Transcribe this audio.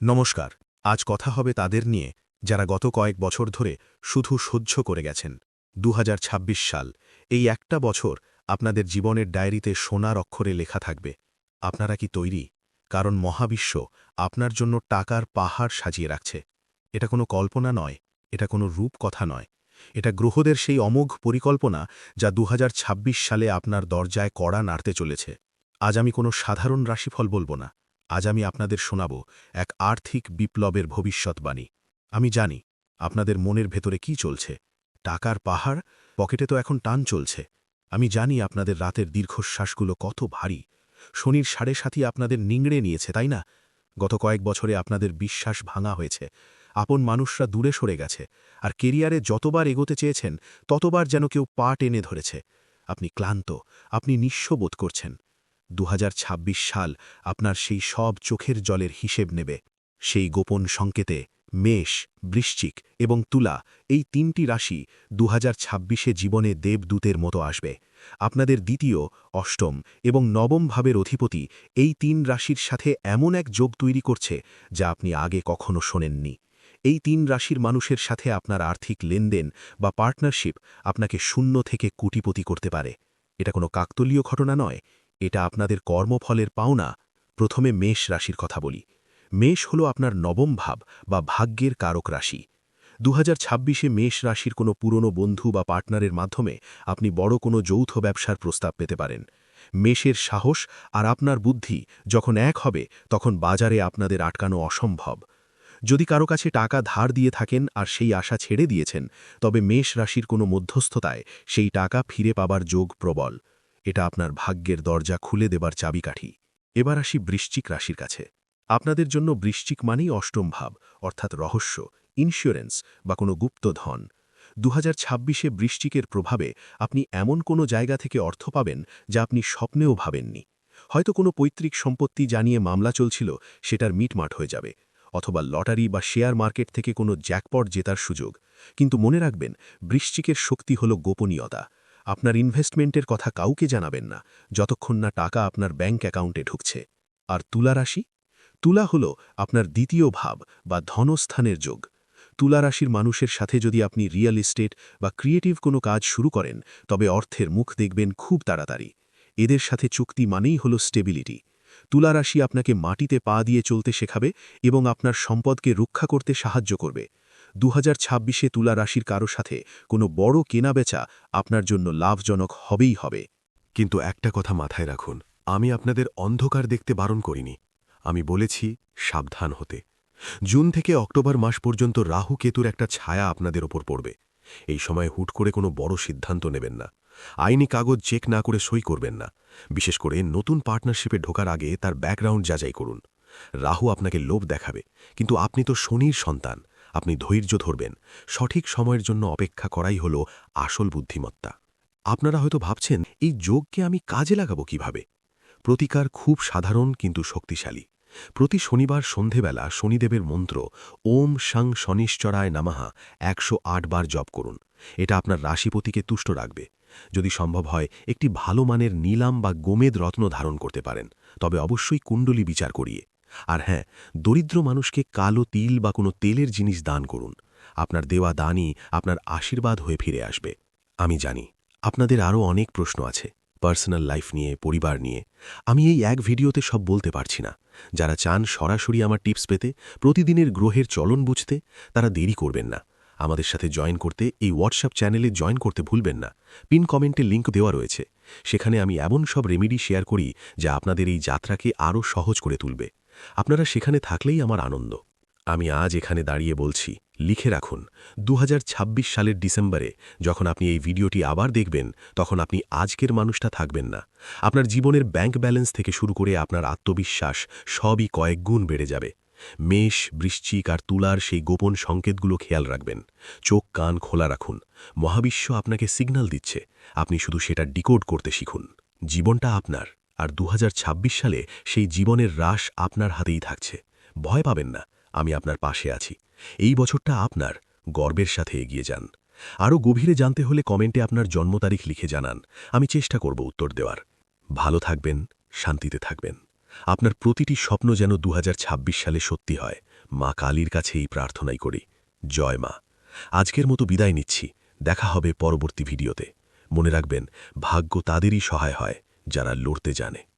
নমস্কার, আজ কথা হবে তাদের নিয়ে, যারা গত কয়েক বছর ধরে শুধু সহ্য করে গেছেন। দু হাজার ছাব্বিশ সাল, এই একটা বছর আপনাদের জীবনের ডায়েরিতে সোনার অক্ষরে লেখা থাকবে। আপনারা কি তৈরি? কারণ মহাবিশ্ব আপনার জন্য টাকার পাহাড় সাজিয়ে রাখছে। এটা কোনো কল্পনা নয়, এটা কোনো রূপ কথা নয়। এটা গ্রহদের সেই অমোঘ পরিকল্পনা যা দু হাজার ছাব্বিশ সালে আপনার দরজায় কড়া নাড়তে চলেছে। আজ আমি কোনো সাধারণ রাশিফল বলব না। আজ আমি আপনাদের শোনাব এক আর্থিক বিপ্লবের ভবিষ্যৎবাণী। আমি জানি আপনাদের মনের ভেতরে কি চলছে। টাকার পাহাড়, পকেটে তো এখন টান চলছে। আমি জানি আপনাদের রাতের দীর্ঘশ্বাসগুলো কত ভারী। শনির সাড়ে সাথী আপনাদের নিংড়ে নিয়েছে, তাই না? গত কয়েক বছরে আপনাদের বিশ্বাস ভাঙা হয়েছে। আপন মানুষরা দূরে সরে গেছে। আর কেরিয়ারে যতবার এগোতে চেয়েছেন, ততবার যেন কেউ পা টেনে ধরেছে। আপনি ক্লান্ত, আপনি নিঃস্ব বোধ করছেন। দু হাজার ছাব্বিশ সাল আপনার সেই সব চোখের জলের হিসেব নেবে। সেই গোপন সংকেতে মেষ, বৃশ্চিক এবং তুলা এই তিনটি রাশি দু ছাব্বিশে জীবনে দেবদূতের মতো আসবে। আপনাদের দ্বিতীয়, অষ্টম এবং নবম ভাবের অধিপতি এই তিন রাশির সাথে এমন এক যোগ তৈরি করছে যা আপনি আগে কখনো শোনেননি। এই তিন রাশির মানুষের সাথে আপনার আর্থিক লেনদেন বা পার্টনারশিপ আপনাকে শূন্য থেকে কুটিপতি করতে পারে। এটা কোনো কাকতলীয় ঘটনা নয়। এটা আপনাদের কর্মফলের পাওনা। প্রথমে মেষ রাশির কথা বলি। মেষ হল আপনার নবম ভাব বা ভাগ্যের কারক রাশি। দু হাজার মেষ রাশির কোনো পুরনো বন্ধু বা পার্টনারের মাধ্যমে আপনি বড় কোনো যৌথ ব্যবসার প্রস্তাব পেতে পারেন। মেষের সাহস আর আপনার বুদ্ধি যখন এক হবে, তখন বাজারে আপনাদের আটকানো অসম্ভব। যদি কারও কাছে টাকা ধার দিয়ে থাকেন আর সেই আশা ছেড়ে দিয়েছেন, তবে মেষ রাশির কোনো মধ্যস্থতায় সেই টাকা ফিরে পাবার যোগ প্রবল। এটা আপনার ভাগ্যের দরজা খুলে দেবার চাবিকাঠি। এবার আসি বৃশ্চিক রাশির কাছে। আপনাদের জন্য বৃশ্চিক মানেই অষ্টম ভাব, অর্থাৎ রহস্য ইন্স্যুরেন্স বা কোনো গুপ্ত ধন। দু হাজার বৃশ্চিকের প্রভাবে আপনি এমন কোনো জায়গা থেকে অর্থ পাবেন যা আপনি স্বপ্নেও ভাবেননি। হয়তো কোনো পৈতৃক সম্পত্তি জানিয়ে মামলা চলছিল, সেটার মিটমাট হয়ে যাবে, অথবা লটারি বা শেয়ার মার্কেট থেকে কোনো জ্যাকপট জেতার সুযোগ। কিন্তু মনে রাখবেন, বৃশ্চিকের শক্তি হল গোপনীয়তা। আপনার ইনভেস্টমেন্টের কথা কাউকে জানাবেন না, যতক্ষণ না টাকা আপনার ব্যাঙ্ক অ্যাকাউন্টে ঢুকছে। আর তুলা রাশি? তুলা হল আপনার দ্বিতীয় ভাব বা ধনস্থানের যোগ। তুলা রাশির মানুষের সাথে যদি আপনি রিয়েল এস্টেট বা ক্রিয়েটিভ কোনো কাজ শুরু করেন, তবে অর্থের মুখ দেখবেন খুব তাড়াতাড়ি। এদের সাথে চুক্তি মানেই হল স্টেবিলিটি তুলা রাশি আপনাকে মাটিতে পা দিয়ে চলতে শেখাবে এবং আপনার সম্পদকে রক্ষা করতে সাহায্য করবে। দু হাজার ছাব্বিশে তুলা রাশির কারও সাথে কোনো বড় কেনাবেচা আপনার জন্য লাভজনক হবেই হবে। কিন্তু একটা কথা মাথায় রাখুন, আমি আপনাদের অন্ধকার দেখতে বারণ করিনি। আমি বলেছি, সাবধান হতে। জুন থেকে অক্টোবর মাস পর্যন্ত রাহু কেতুর একটা ছায়া আপনাদের ওপর পড়বে। এই সময় হুট করে কোনো বড় সিদ্ধান্ত নেবেন না। আইনি কাগজ চেক না করে সই করবেন না। বিশেষ করে নতুন পার্টনারশিপে ঢোকার আগে তার ব্যাকগ্রাউন্ড যাচাই করুন। রাহু আপনাকে লোভ দেখাবে, কিন্তু আপনি তো শনির সন্তান। আপনি ধৈর্য ধরবেন। সঠিক সময়ের জন্য অপেক্ষা করাই হল আসল বুদ্ধিমত্তা। আপনারা হয়তো ভাবছেন, এই যোগকে আমি কাজে লাগাবো কীভাবে? প্রতিকার খুব সাধারণ কিন্তু শক্তিশালী। প্রতি শনিবার সন্ধেবেলা শনিদেবের মন্ত্র, ওম সাং শনিশ্চরায় নামাহা একশো আট বার জপ করুন। এটা আপনার রাশিপতিকে তুষ্ট রাখবে। যদি সম্ভব হয়, একটি ভালো মানের নীলাম বা গোমেদ রত্ন ধারণ করতে পারেন। তবে অবশ্যই কুণ্ডলী বিচার করিয়ে। আর হ্যাঁ দরিদ্র মানুষকে কালো তিল বা কোনো তেলের জিনিস দান করুন। আপনার দেওয়া দানই আপনার আশীর্বাদ হয়ে ফিরে আসবে। আমি জানি, আপনাদের আরও অনেক প্রশ্ন আছে, পার্সোনাল লাইফ নিয়ে, পরিবার নিয়ে। আমি এই এক ভিডিওতে সব বলতে পারছি না। যারা চান সরাসরি আমার টিপস পেতে, প্রতিদিনের গ্রহের চলন বুঝতে, তারা দেরি করবেন না। আমাদের সাথে জয়েন করতে এই হোয়াটসঅ্যাপ চ্যানেলে জয়েন করতে ভুলবেন না। পিন কমেন্টে লিঙ্ক দেওয়া রয়েছে। সেখানে আমি এমন সব রেমেডি শেয়ার করি যা আপনাদের এই যাত্রাকে আরও সহজ করে তুলবে। আপনারা সেখানে থাকলেই আমার আনন্দ। আমি আজ এখানে দাঁড়িয়ে বলছি, লিখে রাখুন দু হাজার ছাব্বিশ সালের ডিসেম্বরে যখন আপনি এই ভিডিওটি আবার দেখবেন, তখন আপনি আজকের মানুষটা থাকবেন না। আপনার জীবনের ব্যাংক ব্যালেন্স থেকে শুরু করে আপনার আত্মবিশ্বাস সবই কয়েক গুণ বেড়ে যাবে। মেষ, বৃশ্চিক আর তুলার সেই গোপন সংকেতগুলো খেয়াল রাখবেন। চোখ, কান খোলা রাখুন। মহাবিশ্ব আপনাকে সিগন্যাল দিচ্ছে। আপনি শুধু সেটা ডিকোড করতে শিখুন। জীবনটা আপনার, আর দু হাজার ছাব্বিশ সালে সেই জীবনের রাস আপনার হাতেই থাকছে। ভয় পাবেন না, আমি আপনার পাশে আছি। এই বছরটা আপনার, গর্বের সাথে এগিয়ে যান। আরও গভীরে জানতে হলে কমেন্টে আপনার জন্ম তারিখ লিখে জানান। আমি চেষ্টা করব উত্তর দেওয়ার। ভালো থাকবেন, শান্তিতে থাকবেন। আপনার প্রতিটি স্বপ্ন যেন দু হাজার ছাব্বিশ সালে সত্যি হয়। মা কালীর কাছে এই প্রার্থনাই করি। জয় মা। আজকের মতো বিদায় নিচ্ছি। দেখা হবে পরবর্তী ভিডিওতে। মনে রাখবেন, ভাগ্য তাদেরই সহায় হয়, যারা লড়তে জানে।